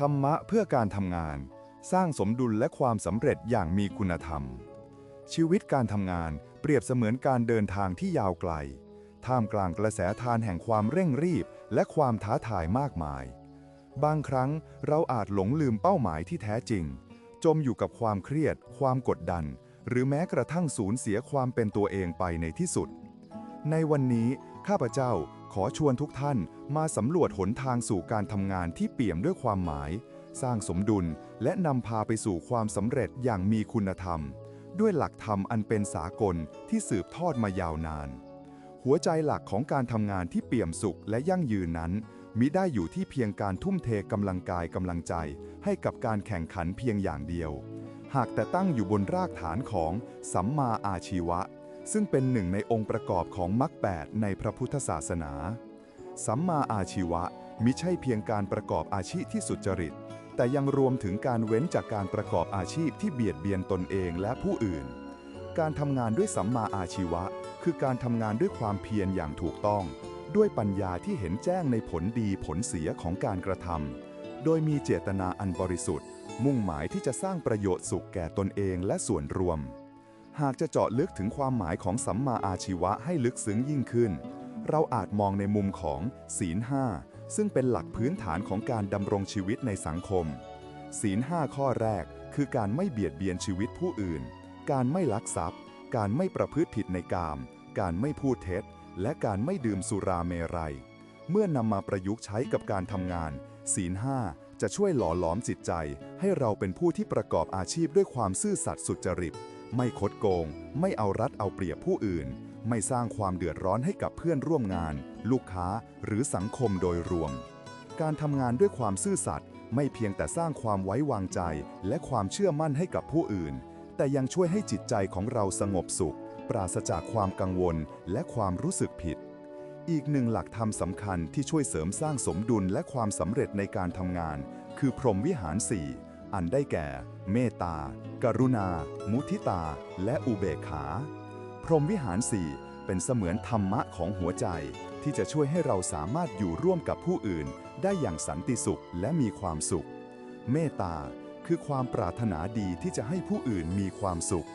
ธรรมะเพื่อการทำงาน สร้างสมดุลและความสำเร็จอย่างมีคุณธรรม ชีวิตการทำงานเปรียบเสมือนการเดินทางที่ยาวไกล ท่ามกลางกระแสทานแห่งความเร่งรีบ และความท้าทายมากมาย บางครั้งเราอาจหลงลืมเป้าหมายที่แท้จริง จมอยู่กับความเครียด ความกดดัน หรือแม้กระทั่งสูญเสียความเป็นตัวเองไปในที่สุด ในวันนี้ข้าพเจ้า ขอชวนทุกท่านมาสำรวจหนทางสู่การทำงานที่เปี่ยมด้วยความหมาย สร้างสมดุลและนำพาไปสู่ความสำเร็จอย่างมีคุณธรรม ด้วยหลักธรรมอันเป็นสากลที่สืบทอดมายาวนาน หัวใจหลักของการทำงานที่เปี่ยมสุขและยั่งยืนนั้นมิได้อยู่ที่เพียงการทุ่มเทกำลังกายกำลังใจ ให้กับการแข่งขันเพียงอย่างเดียว หากแต่ตั้งอยู่บนรากฐานของสัมมาอาชีวะ ซึ่งเป็นหนึ่งในองค์ประกอบของมรรคแปดในพระพุทธศาสนา สัมมาอาชีวะมิใช่เพียงการประกอบอาชีพที่สุจริต แต่ยังรวมถึงการเว้นจากการประกอบอาชีพที่เบียดเบียนตนเองและผู้อื่น การทำงานด้วยสัมมาอาชีวะ คือการทำงานด้วยความเพียรอย่างถูกต้อง ด้วยปัญญาที่เห็นแจ้งในผลดีผลเสียของการกระทำโดยมีเจตนาอันบริสุทธิ์ มุ่งหมายที่จะสร้างประโยชน์สุขแก่ตนเองและส่วนรวม หากจะเจาะลึกถึงความหมายของสัมมาอาชีวะให้ลึกซึ้งยิ่งขึ้น เราอาจมองในมุมของศีลห้าซึ่งเป็นหลักพื้นฐานของการดำรงชีวิตในสังคม ศีลห้าข้อแรกคือการไม่เบียดเบียนชีวิตผู้อื่น การไม่ลักทรัพย์ การไม่ประพฤติผิดในกาม การไม่พูดเท็จ และการไม่ดื่มสุราเมรัย เมื่อนำมาประยุกต์ใช้กับการทำงาน ศีลห้าจะช่วยหล่อหลอมจิตใจ ให้เราเป็นผู้ที่ประกอบอาชีพด้วยความซื่อสัตย์สุจริต ไม่คดโกง ไม่เอารัดเอาเปรียบผู้อื่น ไม่สร้างความเดือดร้อนให้กับเพื่อนร่วมงาน ลูกค้า หรือสังคมโดยรวม การทำงานด้วยความซื่อสัตย์ไม่เพียงแต่สร้างความไว้วางใจ และความเชื่อมั่นให้กับผู้อื่น แต่ยังช่วยให้จิตใจของเราสงบสุข ปราศจากความกังวล และความรู้สึกผิด อีกหนึ่งหลักธรรมสำคัญที่ช่วยเสริมสร้างสมดุลและความสำเร็จในการทำงาน คือพรหมวิหารสี่ อันได้แก่ เมตตา กรุณา มุทิตา และอุเบกขา พรหมวิหารสี่เป็นเสมือนธรรมะของหัวใจ ที่จะช่วยให้เราสามารถอยู่ร่วมกับผู้อื่น ได้อย่างสันติสุขและมีความสุข เมตตาคือความปรารถนาดีที่จะให้ผู้อื่นมีความสุข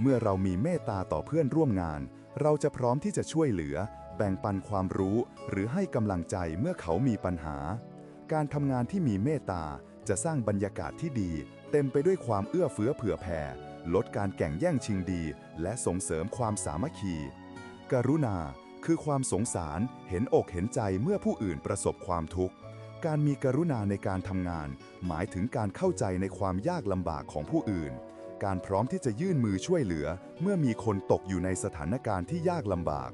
เมื่อเรามีเมตตาต่อเพื่อนร่วมงาน เราจะพร้อมที่จะช่วยเหลือ แบ่งปันความรู้ หรือให้กำลังใจเมื่อเขามีปัญหา การทำงานที่มีเมตตา จะสร้างบรรยากาศที่ดี เต็มไปด้วยความเอื้อเฟื้อเผื่อแผ่ ลดการแข่งแย่งชิงดี และส่งเสริมความสามัคคี กรุณาคือความสงสารเห็นอกเห็นใจเมื่อผู้อื่นประสบความทุกข์ การมีกรุณาในการทำงาน หมายถึงการเข้าใจในความยากลำบากของผู้อื่น การพร้อมที่จะยื่นมือช่วยเหลือ เมื่อมีคนตกอยู่ในสถานการณ์ที่ยากลำบาก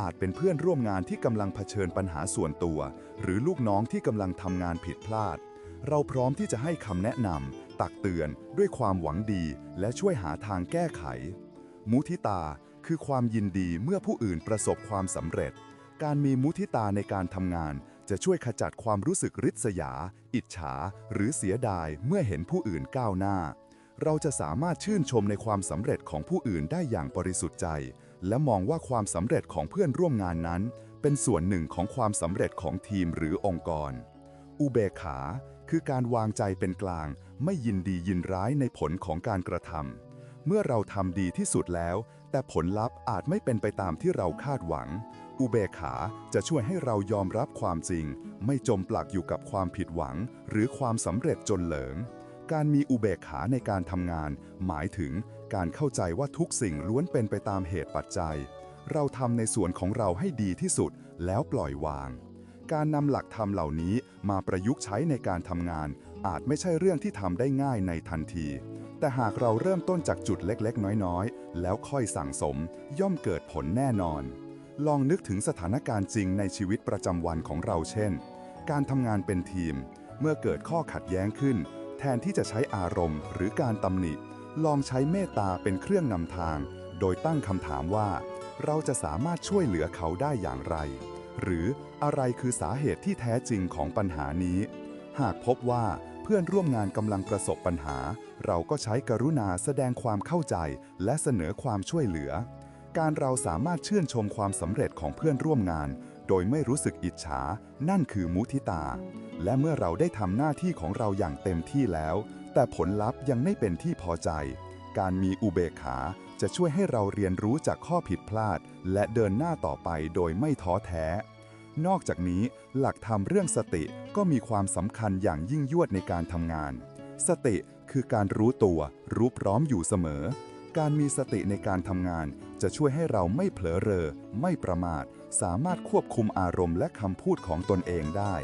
อาจเป็นเพื่อนร่วมงานที่กำลังเผชิญปัญหาส่วนตัว หรือลูกน้องที่กำลังทำงานผิดพลาด เราพร้อมที่จะให้คำแนะนำตักเตือนด้วยความหวังดีและช่วยหาทางแก้ไข มุทิตาคือความยินดีเมื่อผู้อื่นประสบความสำเร็จ การมีมุทิตาในการทำงาน จะช่วยขจัดความรู้สึกริษยา อิจฉา หรือเสียดายเมื่อเห็นผู้อื่นก้าวหน้า เราจะสามารถชื่นชมในความสำเร็จของผู้อื่นได้อย่างบริสุทธิ์ใจ และมองว่าความสำเร็จของเพื่อนร่วมงานนั้น เป็นส่วนหนึ่งของความสำเร็จของทีมหรือองค์กร อุเบกขา คือการวางใจเป็นกลาง ไม่ยินดียินร้ายในผลของการกระทำเมื่อเราทำดีที่สุดแล้ว แต่ผลลัพธ์อาจไม่เป็นไปตามที่เราคาดหวัง อุเบกขาจะช่วยให้เรายอมรับความจริง ไม่จมปลักอยู่กับความผิดหวัง หรือความสำเร็จจนเหลิง การมีอุเบกขาในการทำงาน หมายถึงการเข้าใจว่าทุกสิ่งล้วนเป็นไปตามเหตุปัจจัย เราทำในส่วนของเราให้ดีที่สุดแล้วปล่อยวาง การนำหลักธรรมเหล่านี้มาประยุกต์ใช้ในการทำงาน อาจไม่ใช่เรื่องที่ทำได้ง่ายในทันที แต่หากเราเริ่มต้นจากจุดเล็กๆ น้อยๆ แล้วค่อยสั่งสม ย่อมเกิดผลแน่นอน ลองนึกถึงสถานการณ์จริงในชีวิตประจำวันของเราเช่น การทำงานเป็นทีม เมื่อเกิดข้อขัดแย้งขึ้น แทนที่จะใช้อารมณ์ หรือการตำหนิ ลองใช้เมตตาเป็นเครื่องนำทาง โดยตั้งคำถามว่า เราจะสามารถช่วยเหลือเขาได้อย่างไร หรืออะไรคือสาเหตุที่แท้จริงของปัญหานี้ หากพบว่าเพื่อนร่วมงานกำลังประสบปัญหา เราก็ใช้กรุณาแสดงความเข้าใจและเสนอความช่วยเหลือ การเราสามารถชื่นชมความสำเร็จของเพื่อนร่วมงาน โดยไม่รู้สึกอิจฉา นั่นคือมุทิตา และเมื่อเราได้ทำหน้าที่ของเราอย่างเต็มที่แล้ว แต่ผลลัพธ์ยังไม่เป็นที่พอใจ การมีอุเบกขา จะช่วยให้เราเรียนรู้จากข้อผิดพลาด และเดินหน้าต่อไปโดยไม่ท้อแท้ นอกจากนี้หลักธรรมเรื่องสติก็มีความสำคัญอย่างยิ่งยวดในการทำงาน สติคือการรู้ตัว รู้พร้อมอยู่เสมอ การมีสติในการทำงาน จะช่วยให้เราไม่เผลอเรอ ไม่ประมาท สามารถควบคุมอารมณ์และคำพูดของตนเองได้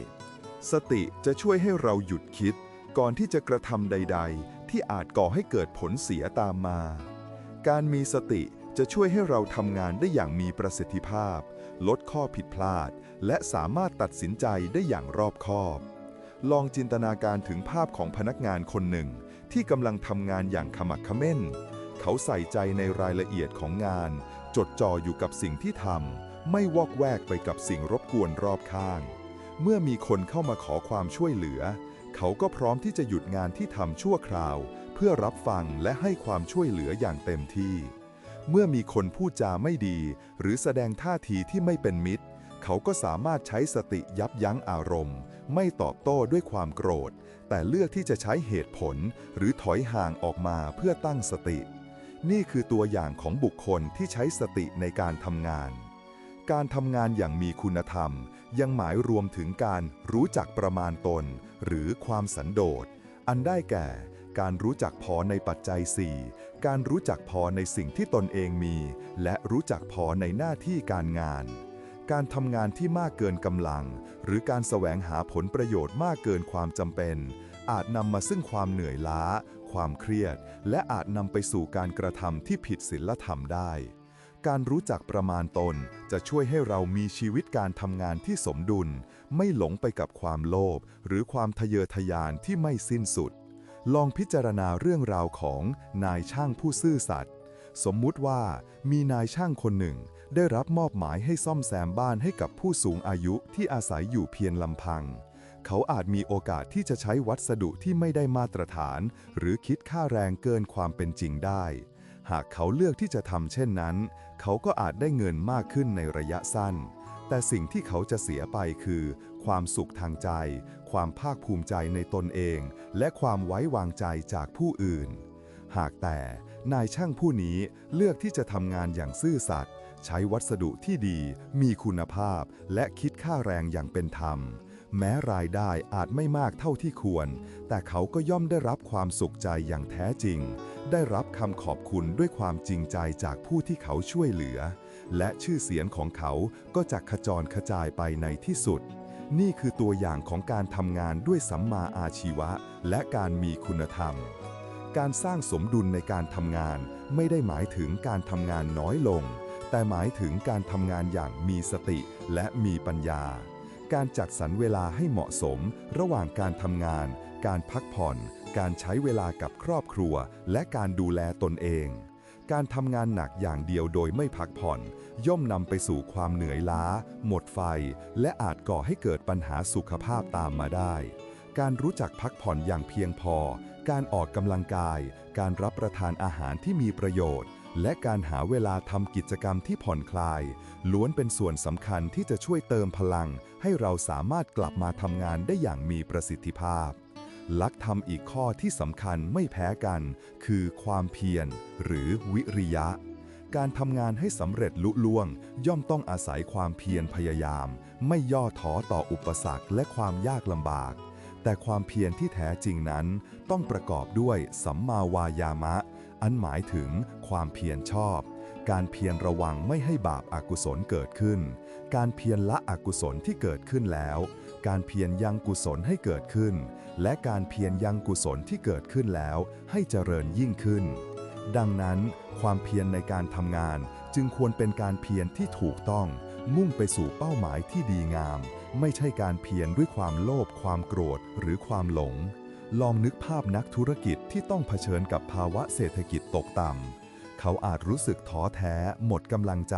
สติจะช่วยให้เราหยุดคิด ก่อนที่จะกระทำใด ๆ ที่อาจก่อให้เกิดผลเสียตามมา การมีสติจะช่วยให้เราทำงานได้อย่างมีประสิทธิภาพ ลดข้อผิดพลาด และสามารถตัดสินใจได้อย่างรอบคอบ ลองจินตนาการถึงภาพของพนักงานคนหนึ่ง ที่กำลังทำงานอย่างขมักเขม้น เขาใส่ใจในรายละเอียดของงาน จดจ่ออยู่กับสิ่งที่ทำไม่วอกแวกไปกับสิ่งรบกวนรอบข้าง เมื่อมีคนเข้ามาขอความช่วยเหลือ เขาก็พร้อมที่จะหยุดงานที่ทำชั่วคราว เพื่อรับฟังและให้ความช่วยเหลืออย่างเต็มที่ เมื่อมีคนพูดจาไม่ดี หรือแสดงท่าทีที่ไม่เป็นมิตร เขาก็สามารถใช้สติยับยั้งอารมณ์ ไม่ตอบโต้ด้วยความโกรธ แต่เลือกที่จะใช้เหตุผล หรือถอยห่างออกมาเพื่อตั้งสติ นี่คือตัวอย่างของบุคคลที่ใช้สติในการทำงาน การทำงานอย่างมีคุณธรรม ยังหมายรวมถึงการรู้จักประมาณตน หรือความสันโดษอันได้แก่ การรู้จักพอในปัจจัย 4 การรู้จักพอในสิ่งที่ตนเองมี และรู้จักพอในหน้าที่การงาน การทำงานที่มากเกินกำลัง หรือการแสวงหาผลประโยชน์มากเกินความจำเป็น อาจนำมาซึ่งความเหนื่อยล้า ความเครียด และอาจนำไปสู่การกระทำที่ผิดศีลธรรมได้การรู้จักประมาณตนจะช่วยให้เรามีชีวิตการทำงานที่สมดุล ไม่หลงไปกับความโลภหรือความทะเยอทะยานที่ไม่สิ้นสุด ลองพิจารณาเรื่องราวของนายช่างผู้ซื่อสัตย์สมมุติว่ามีนายช่างคนหนึ่ง ได้รับมอบหมายให้ซ่อมแซมบ้านให้กับผู้สูงอายุที่อาศัยอยู่เพียงลำพัง เขาอาจมีโอกาสที่จะใช้วัสดุที่ไม่ได้มาตรฐาน หรือคิดค่าแรงเกินความเป็นจริงได้ หากเขาเลือกที่จะทำเช่นนั้น เขาก็อาจได้เงินมากขึ้นในระยะสั้น แต่สิ่งที่เขาจะเสียไปคือ ความสุขทางใจ ความภาคภูมิใจในตนเอง และความไว้วางใจจากผู้อื่น หากแต่นายช่างผู้นี้เลือกที่จะทำงานอย่างซื่อสัตย์ใช้วัสดุที่ดี มีคุณภาพ และคิดค่าแรงอย่างเป็นธรรม แม้รายได้อาจไม่มากเท่าที่ควร แต่เขาก็ย่อมได้รับความสุขใจอย่างแท้จริง ได้รับคำขอบคุณด้วยความจริงใจจากผู้ที่เขาช่วยเหลือ และชื่อเสียงของเขาก็จะขจรขจายไปในที่สุด นี่คือตัวอย่างของการทำงานด้วยสัมมาอาชีวะ และการมีคุณธรรม การสร้างสมดุลในการทำงานไม่ได้หมายถึงการทำงานน้อยลง แต่หมายถึงการทำงานอย่างมีสติและมีปัญญา การจัดสรรเวลาให้เหมาะสม ระหว่างการทำงาน การพักผ่อน การใช้เวลากับครอบครัว และการดูแลตนเอง การทำงานหนักอย่างเดียวโดยไม่พักผ่อน ย่อมนำไปสู่ความเหนื่อยล้า หมดไฟ และอาจก่อให้เกิดปัญหาสุขภาพตามมาได้ การรู้จักพักผ่อนอย่างเพียงพอ การออกกำลังกาย การรับประทานอาหารที่มีประโยชน์ และการหาเวลาทำกิจกรรมที่ผ่อนคลาย ล้วนเป็นส่วนสำคัญที่จะช่วยเติมพลัง ให้เราสามารถกลับมาทำงานได้อย่างมีประสิทธิภาพ ลักธรรมอีกข้อที่สำคัญไม่แพ้กัน คือความเพียรหรือวิริยะ การทำงานให้สำเร็จลุล่วง ย่อมต้องอาศัยความเพียรพยายาม ไม่ย่อท้อต่ออุปสรรคและความยากลำบาก แต่ความเพียรที่แท้จริงนั้น ต้องประกอบด้วยสัมมาวายามะ อันหมายถึงความเพียรชอบการเพียรระวังไม่ให้บาปอากุศลเกิดขึ้น การเพียรละอกุศลที่เกิดขึ้นแล้ว การเพียรยังกุศลให้เกิดขึ้น และการเพียรยังกุศลที่เกิดขึ้นแล้วให้เจริญยิ่งขึ้น ดังนั้น ความเพียรในการทำงานจึงควรเป็นการเพียรที่ถูกต้อง มุ่งไปสู่เป้าหมายที่ดีงาม ไม่ใช่การเพียรด้วยความโลภความโกรธหรือความหลง ลองนึกภาพนักธุรกิจที่ต้องเผชิญกับภาวะเศรษฐกิจตกต่ำเขาอาจรู้สึกท้อแท้ หมดกำลังใจ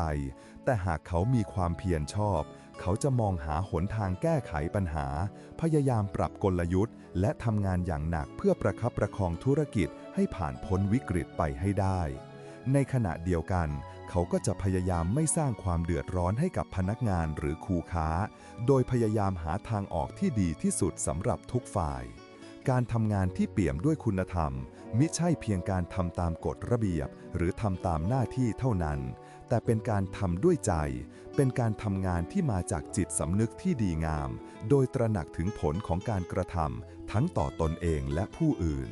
แต่หากเขามีความเพียรชอบ เขาจะมองหาหนทางแก้ไขปัญหา พยายามปรับกลยุทธ์ และทำงานอย่างหนักเพื่อประคับประคองธุรกิจให้ผ่านพ้นวิกฤตไปให้ได้ ในขณะเดียวกัน เขาก็จะพยายามไม่สร้างความเดือดร้อนให้กับพนักงานหรือคูค้า โดยพยายามหาทางออกที่ดีที่สุดสำหรับทุกฝ่าย การทำงานที่เปี่ยมด้วยคุณธรรม มิใช่เพียงการทำตามกฎระเบียบ หรือทำตามหน้าที่เท่านั้น แต่เป็นการทำด้วยใจ เป็นการทำงานที่มาจากจิตสำนึกที่ดีงาม โดยตระหนักถึงผลของการกระทำทั้งต่อตนเองและผู้อื่น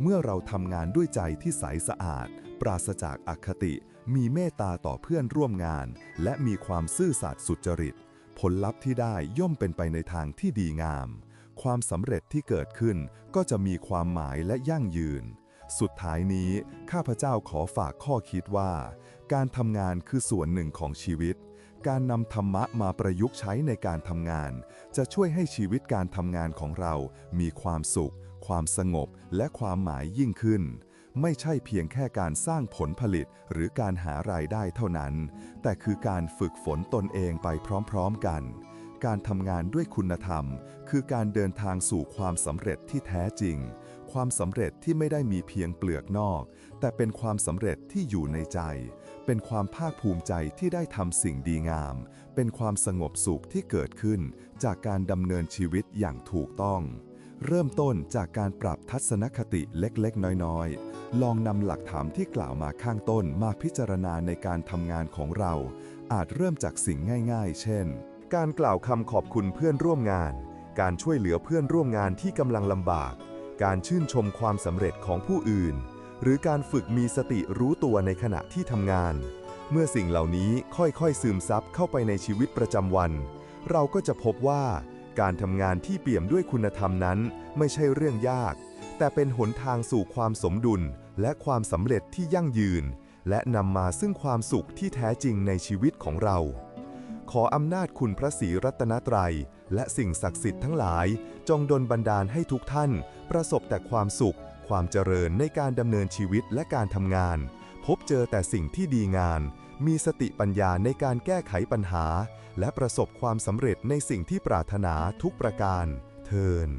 เมื่อเราทำงานด้วยใจที่ใสสะอาด ปราศจากอคติ มีเมตตาต่อเพื่อนร่วมงาน และมีความซื่อสัตย์สุจริต ผลลัพธ์ที่ได้ย่อมเป็นไปในทางที่ดีงาม ความสำเร็จที่เกิดขึ้นก็จะมีความหมายและยั่งยืน สุดท้ายนี้ ข้าพเจ้าขอฝากข้อคิดว่า การทำงานคือส่วนหนึ่งของชีวิต การนำธรรมะมาประยุกต์ใช้ในการทำงาน จะช่วยให้ชีวิตการทำงานของเรา มีความสุข ความสงบ และความหมายยิ่งขึ้น ไม่ใช่เพียงแค่การสร้างผลผลิตหรือการหารายได้เท่านั้น แต่คือการฝึกฝนตนเองไปพร้อมๆกันการทำงานด้วยคุณธรรม คือการเดินทางสู่ความสำเร็จที่แท้จริง ความสำเร็จที่ไม่ได้มีเพียงเปลือกนอก แต่เป็นความสำเร็จที่อยู่ในใจ เป็นความภาคภูมิใจที่ได้ทำสิ่งดีงาม เป็นความสงบสุขที่เกิดขึ้น จากการดำเนินชีวิตอย่างถูกต้อง เริ่มต้นจากการปรับทัศนคติเล็กๆ น้อยๆ ลองนำหลักฐานที่กล่าวมาข้างต้นมาพิจารณาในการทำงานของเรา อาจเริ่มจากสิ่งง่าย ๆ เช่น การกล่าวคำขอบคุณเพื่อนร่วมงาน การช่วยเหลือเพื่อนร่วมงานที่กำลังลำบาก การชื่นชมความสำเร็จของผู้อื่น หรือการฝึกมีสติรู้ตัวในขณะที่ทำงาน เมื่อสิ่งเหล่านี้ค่อยๆ ซึมซับเข้าไปในชีวิตประจำวัน เราก็จะพบว่า การทำงานที่เปี่ยมด้วยคุณธรรมนั้น ไม่ใช่เรื่องยาก แต่เป็นหนทางสู่ความสมดุล และความสำเร็จที่ยั่งยืน และนำมาซึ่งความสุขที่แท้จริงในชีวิตของเรา ขออำนาจคุณพระศรีรัตนตรัย และสิ่งศักดิ์สิทธิ์ทั้งหลาย จงดลบันดาลให้ทุกท่าน ประสบแต่ความสุข ความเจริญในการดำเนินชีวิตและการทำงาน พบเจอแต่สิ่งที่ดีงามมีสติปัญญาในการแก้ไขปัญหา และประสบความสำเร็จในสิ่งที่ปรารถนาทุกประการ เทิน